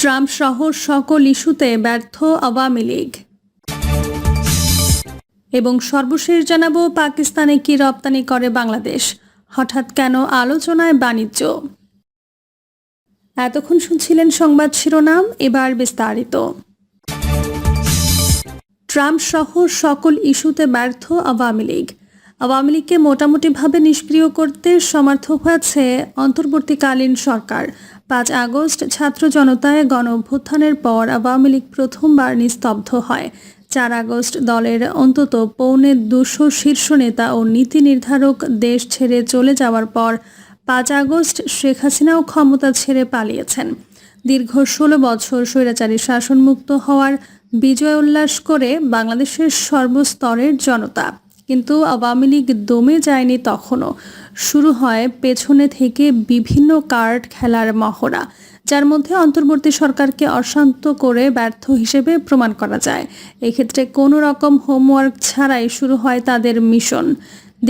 Trump সহ সকল ইস্যুতে ব্যর্থ আওয়ামী লীগ। এবং সর্বশেষ জানাব পাকিস্তানে কি রপ্তানি করে বাংলাদেশ। হঠাৎ কেন আলোচনায় বাণিজ্য। এতক্ষণ শুনছিলেন সংবাদ শিরোনাম, এবার বিস্তারিত। ট্রাম্প সহ সকল ইস্যুতে ব্যর্থ আওয়ামী লীগ। আওয়ামী লীগকে মোটামুটিভাবে নিষ্ক্রিয় করতে সমর্থক হয়েছে অন্তর্বর্তীকালীন সরকার। পাঁচ আগস্ট ছাত্র জনতায় গণ অভ্যুত্থানের পর আওয়ামী লীগ প্রথমবার নিস্তব্ধ হয়। চার আগস্ট দলের অন্তত পৌনে দুশো শীর্ষ নেতা ও নীতি নির্ধারক দেশ ছেড়ে চলে যাওয়ার পর পাঁচ আগস্ট শেখ হাসিনাও ক্ষমতা ছেড়ে পালিয়েছেন। দীর্ঘ ষোলো বছর স্বৈরাচারী শাসনমুক্ত হওয়ার বিজয় উল্লাস করে বাংলাদেশের সর্বস্তরের জনতা। কিন্তু আওয়ামী লীগ দমে যায়নি তখনও। শুরু হয় পেছনে থেকে বিভিন্ন কার্ড খেলার মহড়া, যার মধ্যে অন্তর্বর্তী সরকারকে অশান্ত করে ব্যর্থ হিসেবে প্রমাণ করা যায়। এক্ষেত্রে কোনো রকম হোমওয়ার্ক ছাড়াই শুরু হয় তাদের মিশন।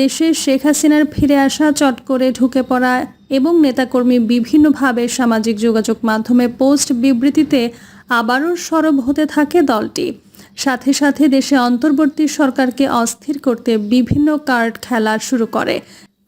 দেশে শেখ হাসিনার ফিরে আসা, চট করে ঢুকে পড়া এবং নেতাকর্মী বিভিন্নভাবে সামাজিক যোগাযোগ মাধ্যমে পোস্ট বিবৃতিতে আবারও সরব হতে থাকে দলটি। সাথে সাথে দেশে অন্তর্বর্তী সরকারকে অস্থির করতে বিভিন্ন কার্ড খেলা শুরু করে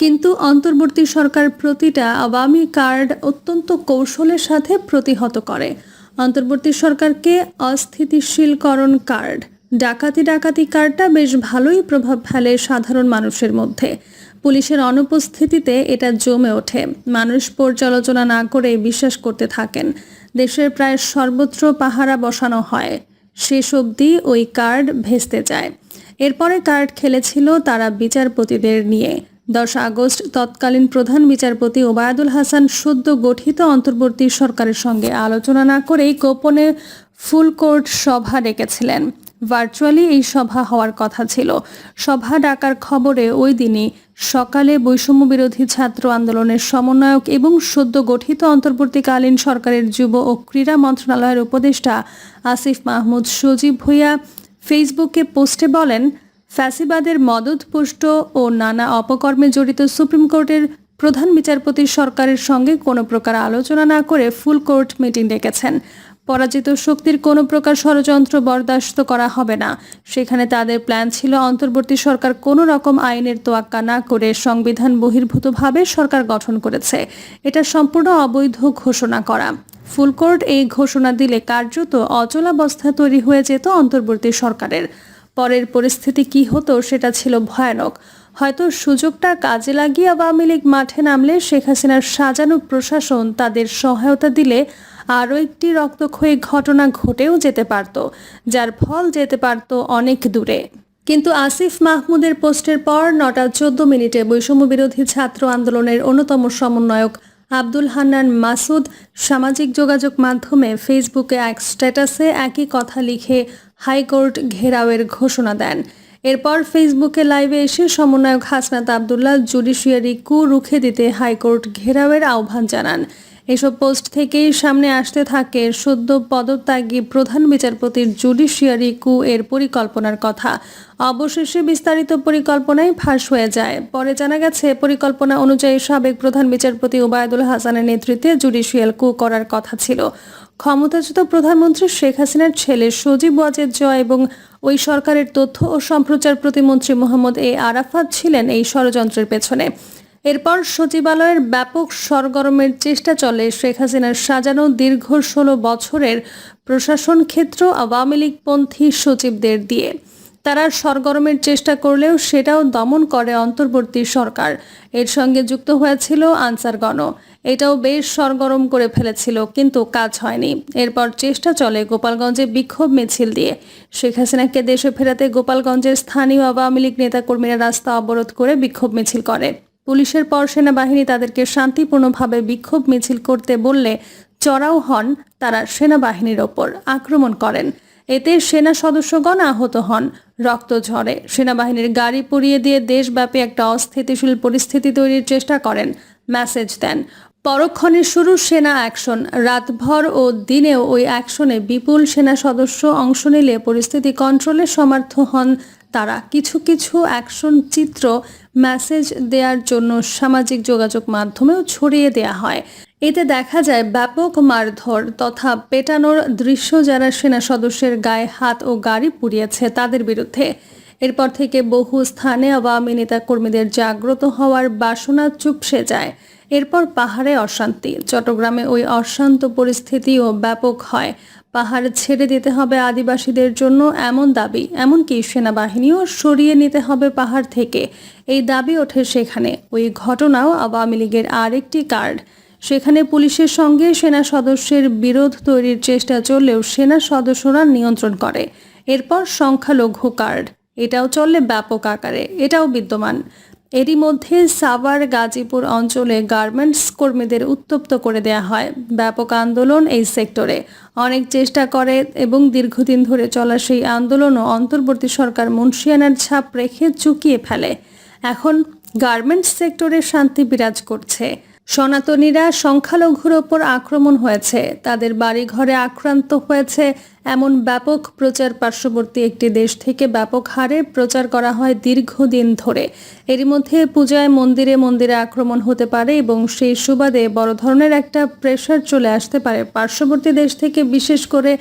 কিন্তু অন্তর্বর্তী সরকার প্রতিটা আওয়ামী কার্ড অত্যন্ত কৌশলের সাথে প্রতিহত করে। অন্তর্বর্তী সরকারকে অস্থিতিশীলকরণ কার্ড, ডাকাতি ডাকাতি কার্ডটা বেশ ভালোই প্রভাব ফেলে সাধারণ মানুষের মধ্যে। পুলিশের অনুপস্থিতিতে এটা জমে ওঠে। মানুষ পর্যালোচনা না করে বিশ্বাস করতে থাকেন। দেশের প্রায় সর্বত্র পাহারা বসানো হয়। শেষ অবধি ওই কার্ড ভেস্তে যায়। এরপরে কার্ড খেলেছিল তারা বিচারপতিদের নিয়ে। দশ আগস্ট তৎকালীন প্রধান বিচারপতি ওবায়দুল হাসান সদ্য গঠিত অন্তর্বর্তী সরকারের সঙ্গে আলোচনা না করেই গোপনে ফুল কোর্ট সভা ডেকেছিলেন। ভার্চুয়ালি এই সভা হওয়ার কথা ছিল। সভা ডাকার খবরে ওই দিনই সকালে বৈষম্য বিরোধী ছাত্র আন্দোলনের সমন্বয়ক এবং সদ্য গঠিত অন্তর্বর্তীকালীন সরকারের যুব ও ক্রীড়া মন্ত্রণালয়ের উপদেষ্টা আসিফ মাহমুদ সজীব ভুইয়া ফেসবুকে পোস্টে বলেন ফ্যাসিবাদের মদতপুষ্ট ও নানা অপকর্মে জড়িত সুপ্রিম কোর্টের প্রধান বিচারপতি সরকারের সঙ্গে কোনো প্রকার আলোচনা না করে ফুল কোর্ট মিটিং ডেকেছেন। পরাজিত শক্তির কোনো প্রকার ষড়যন্ত্র বরদাস্ত করা হবে না। সেখানে তাদের প্ল্যান ছিল অন্তর্বর্তী সরকার কোনো রকম আইনের তোয়াক্কা না করে সংবিধান বহির্ভূতভাবে সরকার গঠন করেছে। এটা সম্পূর্ণ অবৈধ ঘোষণা করা। ফুলকোর্ট এই ঘোষণা দিলে কার্যত অচলাবস্থা তৈরি হয়ে যেত অন্তর্বর্তী সরকারের। পরের পরিস্থিতি কি হতো সেটা ছিল ভয়ানক। হয়তো সুযোগটা কাজে লাগিয়ে আওয়ামী লীগ মাঠে নামলে শেখ হাসিনার সাজানো প্রশাসন তাদের সহায়তা দিলে আরও একটি রক্তক্ষয়ী ঘটনা ঘটেও যেতে পারত, যার ফল যেতে পারত অনেক দূরে। কিন্তু আসিফ মাহমুদের পোস্টের পর নটা চোদ্দ মিনিটে বৈষম্য বিরোধী ছাত্র আন্দোলনের অন্যতম সমন্বয়ক আব্দুল হান্নান মাসুদ সামাজিক যোগাযোগ মাধ্যমে ফেসবুকে এক স্ট্যাটাসে একই কথা লিখে হাইকোর্ট ঘেরাওয়ের ঘোষণা দেন। এরপর ফেসবুকে লাইভে এসে সমন্বয়ক হাসনাত আবদুল্লাহ জুডিশিয়ারি কু রুখে দিতে হাইকোর্ট ঘেরাওয়ের আহ্বান জানান। এসব পোস্ট থেকেই সামনে আসতে থাকে সদ্য পদত্যাগী প্রধান বিচারপতির জুডিশিয়ারি কু এর পরিকল্পনার কথা। অবশেষে বিস্তারিত পরিকল্পনায় ফাঁস হয়ে যায়। পরে জানা গেছে, পরিকল্পনা অনুযায়ী সাবেক প্রধান বিচারপতি ওবায়দুল হাসানের নেতৃত্বে জুডিশিয়াল কু করার কথা ছিল। ক্ষমতাচ্যুত প্রধানমন্ত্রী শেখ হাসিনার ছেলে সজীব ওয়াজেদ জয় এবং ওই সরকারের তথ্য ও সম্প্রচার প্রতিমন্ত্রী মোহাম্মদ এ আরাফাত ছিলেন এই ষড়যন্ত্রের পেছনে। এরপর সচিবালয়ের ব্যাপক সরগরমের চেষ্টা চলে শেখ হাসিনার সাজানো দীর্ঘ ষোলো বছরের প্রশাসন ক্ষেত্র আওয়ামী লীগপন্থী সচিবদের দিয়ে। তারা সরগরমের চেষ্টা করলেও সেটাও দমন করে অন্তর্বর্তী সরকার। এর সঙ্গে যুক্ত হয়েছিল আনসারগণ এটাও বেশ সরগরম করে ফেলেছিল, কিন্তু কাজ হয়নি। এরপর চেষ্টা চলে গোপালগঞ্জে বিক্ষোভ মিছিল দিয়ে। শেখ হাসিনাকে দেশে ফেরাতে গোপালগঞ্জের স্থানীয় আওয়ামী লীগ নেতাকর্মীরা রাস্তা অবরোধ করে বিক্ষোভ মিছিল করে। পুলিশের পর সেনাবাহিনী তাদেরকে শান্তিপূর্ণভাবে বিক্ষোভ মিছিল করতে বললে চড়াও হন তারা সেনাবাহিনীর ওপর আক্রমণ করেন। এতে সেনা সদস্যগণ আহত হন। রক্ত ঝরে। সেনাবাহিনীর গাড়ি পুড়িয়ে দিয়ে দেশব্যাপী একটা অস্থিতিশীল পরিস্থিতি তৈরির চেষ্টা করেন। মেসেজ দেন। পরক্ষণে শুরু সেনা অ্যাকশন। রাতভর ও দিনেও ওই অ্যাকশনে বিপুল সেনা সদস্য অংশ নিলে পরিস্থিতি কন্ট্রোলে সমর্থ হন তারা কিছু কিছু অ্যাকশন চিত্র মেসেজ দেওয়ার জন্য সামাজিক যোগাযোগ মাধ্যমেও ছড়িয়ে দেওয়া হয়। এতে দেখা যায় ব্যাপক মারধর তথা পেটানোর দৃশ্য যারা সেনা সদস্যের গায়ে হাত ও গাড়ি পুড়িয়েছে তাদের বিরুদ্ধে। এরপর থেকে বহু স্থানে আওয়ামী নেতা কর্মীদের জাগ্রত হওয়ার বাসনা চুপসে যায়। এরপর পাহাড়ে অশান্তি। চট্টগ্রামে ওই অশান্ত পরিস্থিতিও ব্যাপক হয়। পাহাড় ছেড়ে দিতে হবে আদিবাসীদের জন্য এমন দাবি, এমনকি সেনাবাহিনীও সরিয়ে নিতে হবে পাহাড় থেকে। এই দাবি ওঠে সেখানে। ওই ঘটনাও আওয়ামী লীগের আরেকটি কার্ড। সেখানে পুলিশের সঙ্গে সেনা সদস্যের বিরোধ তৈরির চেষ্টা চললেও সেনা সদস্যরা নিয়ন্ত্রণ করে। এরপর সংখ্যালঘু কার্ড। এটাও চললে ব্যাপক আকারে। এটাও বিদ্যমান। এরই মধ্যে সাভার গাজীপুর অঞ্চলে গার্মেন্টস কর্মীদের উত্তপ্ত করে দেয়া হয়। ব্যাপক আন্দোলন এই সেক্টরে। অনেক চেষ্টা করে এবং দীর্ঘদিন ধরে চলা সেই আন্দোলনও অন্তর্বর্তী সরকার মুন্সিয়ানার ছাপ রেখে চুকিয়ে ফেলে। এখন গার্মেন্টস সেক্টরে শান্তি বিরাজ করছে। সনাতনীরা সংখ্যালঘুর ওপর আক্রমণ হয়েছে। তাদের বাড়ি ঘরে আক্রান্ত হয়েছে এমন ব্যাপক প্রচার পার্শ্ববর্তী একটি দেশ থেকে ব্যাপক হারে প্রচার করা হয় দীর্ঘদিন ধরে। এরই মধ্যে পূজায় মন্দিরে মন্দিরে আক্রমণ হতে পারে এবং সেই সুবাদে বড় ধরনের একটা প্রেশার চলে আসতে পারে পার্শ্ববর্তী দেশ থেকে, বিশেষ করে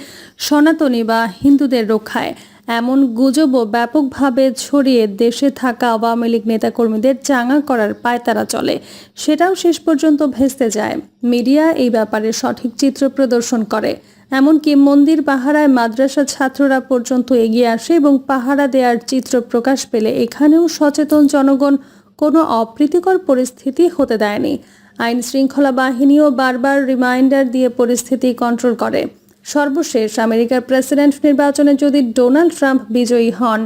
সনাতনী বা হিন্দুদের রক্ষায়। এমন গুজবও ব্যাপকভাবে ছড়িয়ে দেশে থাকা আওয়ামী লীগ নেতাকর্মীদের চাঙা করার পায়তারা চলে। সেটাও শেষ পর্যন্ত ভেস্তে যায়। মিডিয়া এই ব্যাপারে সঠিক চিত্র প্রদর্শন করে। এমনকি মন্দির পাহারায় মাদ্রাসা ছাত্ররা পর্যন্ত এগিয়ে আসে এবং পাহারা দেওয়ার চিত্র প্রকাশ পেলে এখানেও সচেতন জনগণ কোনো অপ্রীতিকর পরিস্থিতি হতে দেয়নি। আইন শৃঙ্খলা বাহিনীও বারবার রিমাইন্ডার দিয়ে পরিস্থিতি কন্ট্রোল করে। সর্বশেষ আমেরিকার প্রেসিডেন্ট নির্বাচনে যদি ডোনাল্ড ট্রাম্প বিজয়ী হন,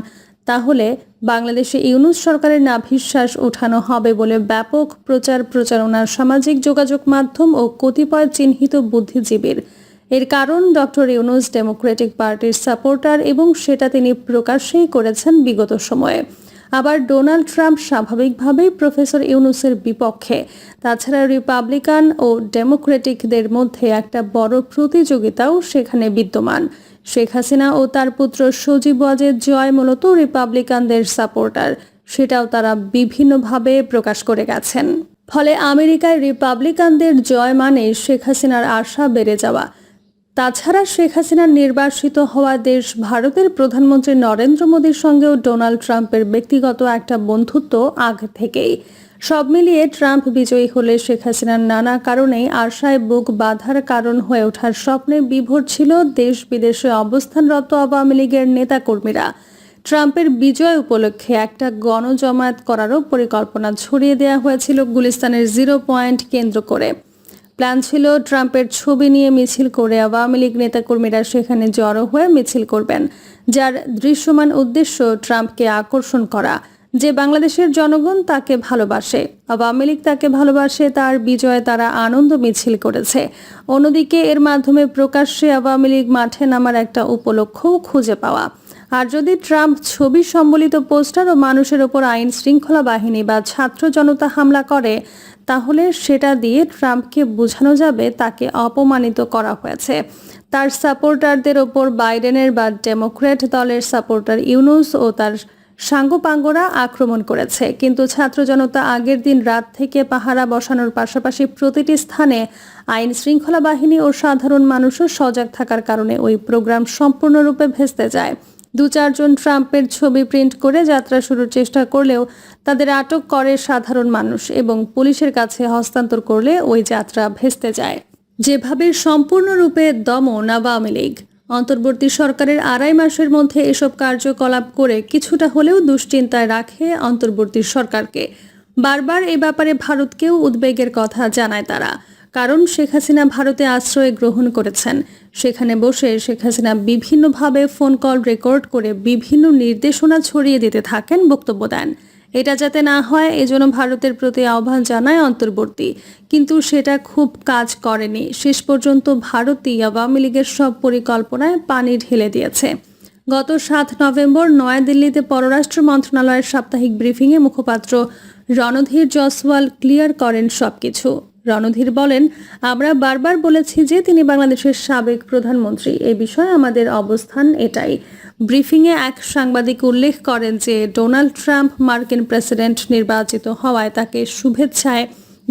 তাহলে বাংলাদেশে ইউনুস সরকারের নাভিশ্বাস ওঠানো হবে বলে ব্যাপক প্রচার প্রচারণা, সামাজিক যোগাযোগ মাধ্যম ও কতিপয় চিহ্নিত বুদ্ধিজীবীর। এর কারণ ডক্টর ইউনুস ডেমোক্রেটিক পার্টির সাপোর্টার এবং সেটা তিনি প্রকাশ্যেই করেছেন বিগত সময়ে। আবার ডোনাল্ড ট্রাম্প স্বাভাবিকভাবেই প্রফেসর ইউনুসের বিপক্ষে। তাছাড়া রিপাবলিকান ও ডেমোক্রেটিকদের মধ্যে একটা বড় প্রতিযোগিতাও সেখানে বিদ্যমান। শেখ হাসিনা ও তার পুত্র সজীব ওয়াজেদ জয় মূলত রিপাবলিকানদের সাপোর্টার। সেটাও তারা বিভিন্নভাবে প্রকাশ করে গেছেন। ফলে আমেরিকায় রিপাবলিকানদের জয় মানে শেখ হাসিনার আশা বেড়ে যাওয়া। তাছাড়া শেখ হাসিনার নির্বাসিত হওয়া দেশ ভারতের প্রধানমন্ত্রী নরেন্দ্র মোদীর সঙ্গেও ডোনাল্ড ট্রাম্পের ব্যক্তিগত একটা বন্ধুত্ব আগে থেকেই। সব মিলিয়ে ট্রাম্প বিজয়ী হলে শেখ হাসিনার নানা কারণেই আশায় বুক বাধার কারণ হয়ে ওঠার স্বপ্নে বিভোর ছিল দেশ বিদেশে অবস্থানরত আওয়ামী লীগের নেতাকর্মীরা। ট্রাম্পের বিজয় উপলক্ষে একটা গণজমায়েত করারও পরিকল্পনা ছড়িয়ে দেওয়া হয়েছিল গুলিস্তানের জিরো পয়েন্ট কেন্দ্র করে। প্ল্যান ছিল ট্রাম্পের ছবি নিয়ে মিছিল করে আওয়ামী লীগ নেতাকর্মীরা সেখানে জড়ো হয়ে মিছিল করবেন, যার দৃশ্যমান উদ্দেশ্য ট্রাম্পকে আকর্ষণ করা, যে বাংলাদেশের জনগণ তাকে ভালোবাসে। আওয়ামী লীগ তাকে ভালোবাসে, তার বিজয়ে তারা আনন্দ মিছিল করেছে। অন্যদিকে এর মাধ্যমে প্রকাশ্যে আওয়ামী লীগ মাঠে নামার একটা উপলক্ষও খুঁজে পাওয়া। আর যদি ট্রাম্প ছবি সম্বলিত পোস্টার ও মানুষের ওপর আইন শৃঙ্খলা বাহিনী বা ছাত্র জনতা হামলা করে তাহলে সেটা দিয়ে ট্রাম্পকে বোঝানো যাবে তাকে অপমানিত করা হয়েছে। তার সাপোর্টারদের ওপর বাইডেনের বা ডেমোক্র্যাট দলের সাপোর্টার ইউনুস ও তার সাঙ্গপাঙ্গরা আক্রমণ করেছে। কিন্তু ছাত্র জনতা আগের দিন রাত থেকে পাহারা বসানোর পাশাপাশি প্রতিটি স্থানে আইন শৃঙ্খলা বাহিনী ও সাধারণ মানুষও সজাগ থাকার কারণে ওই প্রোগ্রাম সম্পূর্ণরূপে ভেস্তে যায়। দু চারজন ট্রাম্পের ছবি প্রিন্ট করে যাত্রা শুরুর চেষ্টা করলেও তাদের আটক করে সাধারণ মানুষ এবং পুলিশের কাছে হস্তান্তর করলে ওই যাত্রা ভেস্তে যায়। যেভাবে সম্পূর্ণরূপে দমন আওয়ামী লীগ, অন্তর্বর্তী সরকারের আড়াই মাসের মধ্যে এসব কার্যকলাপ করে কিছুটা হলেও দুশ্চিন্তায় রাখে অন্তর্বর্তী সরকারকে। বারবার এ ব্যাপারে ভারতকেও উদ্বেগের কথা জানায় তারা। কারণ শেখ হাসিনা ভারতে আশ্রয় গ্রহণ করেছেন। সেখানে বসে শেখ হাসিনা বিভিন্নভাবে ফোন কল রেকর্ড করে বিভিন্ন নির্দেশনা ছড়িয়ে দিতে থাকেন বক্তব্য দেন। এটা যাতে না হয়, এজন্য ভারতের প্রতি আহ্বান জানায় অন্তর্বর্তী। কিন্তু সেটা খুব কাজ করেনি। শেষ পর্যন্ত ভারতই আওয়ামী লীগের সব পরিকল্পনায় পানি ঢেলে দিয়েছে। গত সাত নভেম্বর নয়াদিল্লিতে পররাষ্ট্র মন্ত্রণালয়ের সাপ্তাহিক ব্রিফিংয়ে মুখপাত্র রণধীর জসওয়াল ক্লিয়ার করেন সবকিছু। রণধীর বলেন, আমরা বারবার বলেছি যে তিনি বাংলাদেশের সাবেক প্রধানমন্ত্রী। এ বিষয়ে আমাদের অবস্থান এটাই। ব্রিফিংয়ে এক সাংবাদিক উল্লেখ করেন যে, ডোনাল্ড ট্রাম্প মার্কিন প্রেসিডেন্ট নির্বাচিত হওয়ায় তাকে শুভেচ্ছায়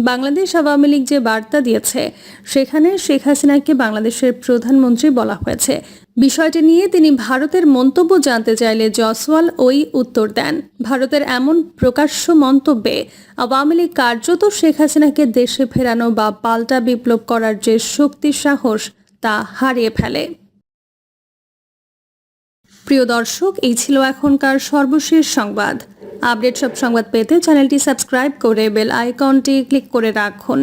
বাংলাদেশ আওয়ামী লীগ যে বার্তা দিয়েছে, সেখানে শেখ হাসিনাকে বাংলাদেশের প্রধানমন্ত্রী বলা হয়েছে। বিষয়টি নিয়ে তিনি ভারতের মন্তব্য জানতে চাইলে জসওয়াল ওই উত্তর দেন। ভারতের এমন প্রকাশ্য মন্তব্যে আওয়ামী লীগ কার্যত শেখ হাসিনাকে দেশে ফেরানো বা পাল্টা বিপ্লব করার যে শক্তি সাহস, তা হারিয়ে ফেলে। প্রিয় দর্শক, এই ছিল এখনকার সর্বশেষ সংবাদ। আপডেট সব সংবাদ পেতে চ্যানেলটি সাবস্ক্রাইব করে বেল আইকনটি ক্লিক করে রাখুন।